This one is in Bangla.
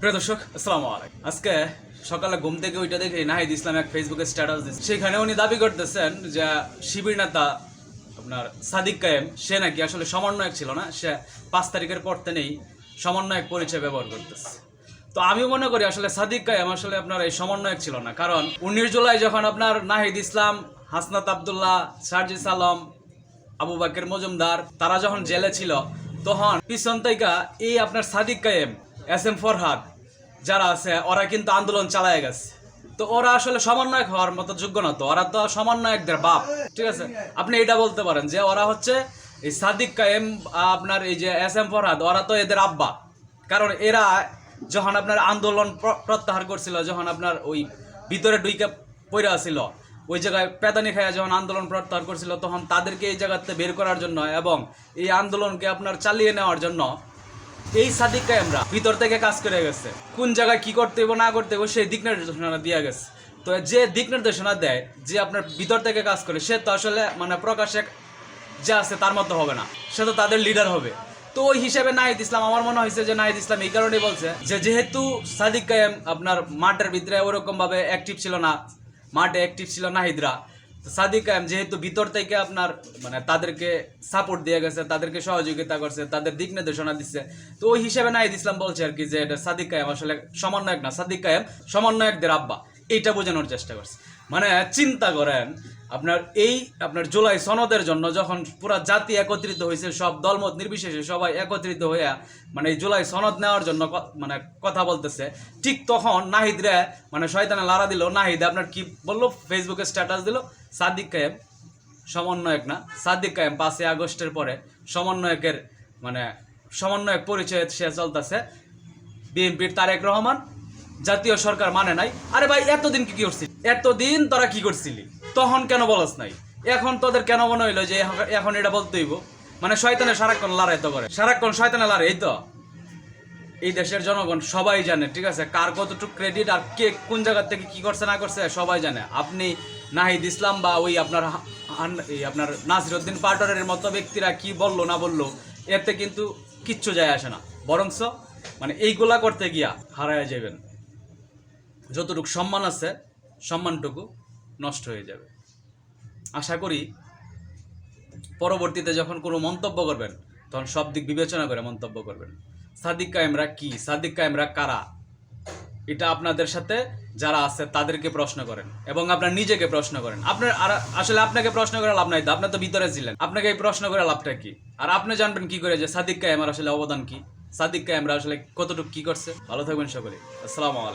প্রিয় দর্শক, আসসালামু আজকে সকালে ঘুম থেকে ওইটা দেখে নাহিদ ইসলাম এক ফেসবুকে স্ট্যাটাস দিচ্ছে সেখানে উনি দাবি করতেছেন যে শিবির নেতা আপনার সাদিক কায়েম, সে নাকি আসলে সমন্বয়ক ছিল না, সে পাঁচ তারিখের পর থেকেই সমন্বয়ক পরিচয় ব্যবহার করতেছে। তো আমি মনে করি আসলে সাদিক কায়েম আসলে আপনার এই সমন্বয়ক ছিল না, কারণ উনিশ জুলাই যখন আপনার নাহিদ ইসলাম, হাসনাত আবদুল্লাহ, সার্জিস আলম, আবু বাকের মজুমদার, তারা যখন জেলে ছিল, তখন পিছন থেকে এই আপনার সাদিক কায়েম এস এম ফরহাদ, যারা আছে, ওরা কিন্তু আন্দোলন চালায় গেছে। তো ওরা আসলে সমন্বয়ক হওয়ার মতো যোগ্য না তো, ওরা তো সমন্বয়কদের বাপ, ঠিক আছে? আপনি এটা বলতে পারেন যে ওরা হচ্ছে এই সাদিক কায়েম, আপনার এই যে এস এম ফরহাদ, ওরা তো এদের আব্বা। কারণ এরা যখন আপনার আন্দোলন প্রত্যাহার করছিল, যখন আপনার ওই ভিতরে ডুইকে পইরা ছিল ওই জায়গায় পেদানি খায়া যখন আন্দোলন প্রত্যাহার করছিল, তখন তাদেরকে এই জায়গাতে বের করার জন্য এবং এই আন্দোলনকে আপনার চালিয়ে নেওয়ার জন্য এই সাদিক কায়েমরা ভিতর থেকে কাজ করে গেছে। কোন জায়গায় কি করতে হবে না করতে হবে সেই দিক নির্দেশনা দিয়ে গেছে। তো যে দিক নির্দেশনা দেয়, যে আপনার ভিতর থেকে কাজ করে, সে তো আসলে মানে প্রকাশ্যে যে আছে তার মতো হবে না। সে তো তাদের লিডার হবে। তো ওই হিসেবে নাহিদ ইসলাম, আমার মনে হয়েছে যে নাহিদ ইসলাম এই কারণেই বলছে যে যেহেতু সাদিক কায়েম আপনার মাঠের ভিতরে ওরকম ভাবে অ্যাক্টিভ ছিল না, মাঠে অ্যাক্টিভ ছিল নাহিদরা সাদিক কায়েম, যেহেতু ভিতর থেকে আপনার মানে তাদেরকে সাপোর্ট দিয়ে গেছে, তাদেরকে সহযোগিতা করছে, তাদের দিক নির্দেশনা দিচ্ছে, তো ওই হিসেবে নাহিদ ইসলাম বলছে আর কি যে এটা সাদিক কায়েম আসলে সমন্বয়ক না, সাদিক কায়েম সমন্বয়কদের আব্বা এটা বোঝানোর চেষ্টা করছে। মানে চিন্তা করেন আপনার এই আপনার জুলাই সনদের জন্য যখন পুরা জাতি একত্রিত হয়েছে, সব দলমত নির্বিশেষে সবাই একত্রিত হইয়া মানে এই জুলাই সনদ নেওয়ার জন্য মানে কথা বলতেছে, ঠিক তখন নাহিদরে মানে শয়তানে লারা দিল, নাহিদ, আপনার কি বলল? ফেসবুকে স্ট্যাটাস দিল, সাদিক কায়েম, সমন্বয়ক না, সাদিক কায়েম, পাঁচই আগস্টের পরে সমন্বয়কের মানে সমন্বয়ক পরিচয় সে চলতেছে, বিএনপির তারেক রহমান, জাতীয় সরকার মানে নাই। আরে ভাই, এতদিন কি করছিলি এতদিন তোরা কি করছিলি? তখন কেন বলস নাই? এখন তোদের কেন মনে হইল যে এখন- এটা বলতে হইব? মানে শয়তানে সারাক্ষণ লড়াই তো করে। সারাক্ষণ শয়তানে লড়াই এই তো? এই দেশের জনগণ সবাই জানে, ঠিক আছে? কার কতটুকু ক্রেডিট আর কে কোন জায়গা থেকে কি করছে, না করছে, সবাই জানে। আপনি নাহিদ ইসলাম বা ওই আপনার আপনার নাসিরুদ্দিন পাটোয়ারের মতো ব্যক্তিরা কি বলল, না বলল, এতে কিন্তু কিচ্ছু যায় আসে না। বরংস মানে এইগুলা করতে গিয়া হারায় যাবেন যতটুকু সম্মান আছে, সম্মানটুকু নষ্ট হয়ে যাবে। আশা করি পরবর্তীতে যখন কোনো মন্তব্য করবেন, তখন সব দিক বিবেচনা করে মন্তব্য করবেন। সাদিক কায়েমরা কি? সাদিক কায়েমরা কারা? এটা আপনাদের সাথে যারা আছে, তাদেরকে প্রশ্ন করেন এবং আপনার নিজেকে প্রশ্ন করেন। আপনার আর আসলে আপনাকে প্রশ্ন করে লাভ নাই তো, আপনি তো ভিতরে ছিলেন। আপনাকে এই প্রশ্ন করে লাভটা কি? আর আপনি জানবেন কি করে যে সাদিক কায়েমার আসলে অবদান কি? সাদিক কায়েমরা আসলে কতটুকু কি করছে? ভালো থাকবেন সকলে। আসসালামু আলাইকুম।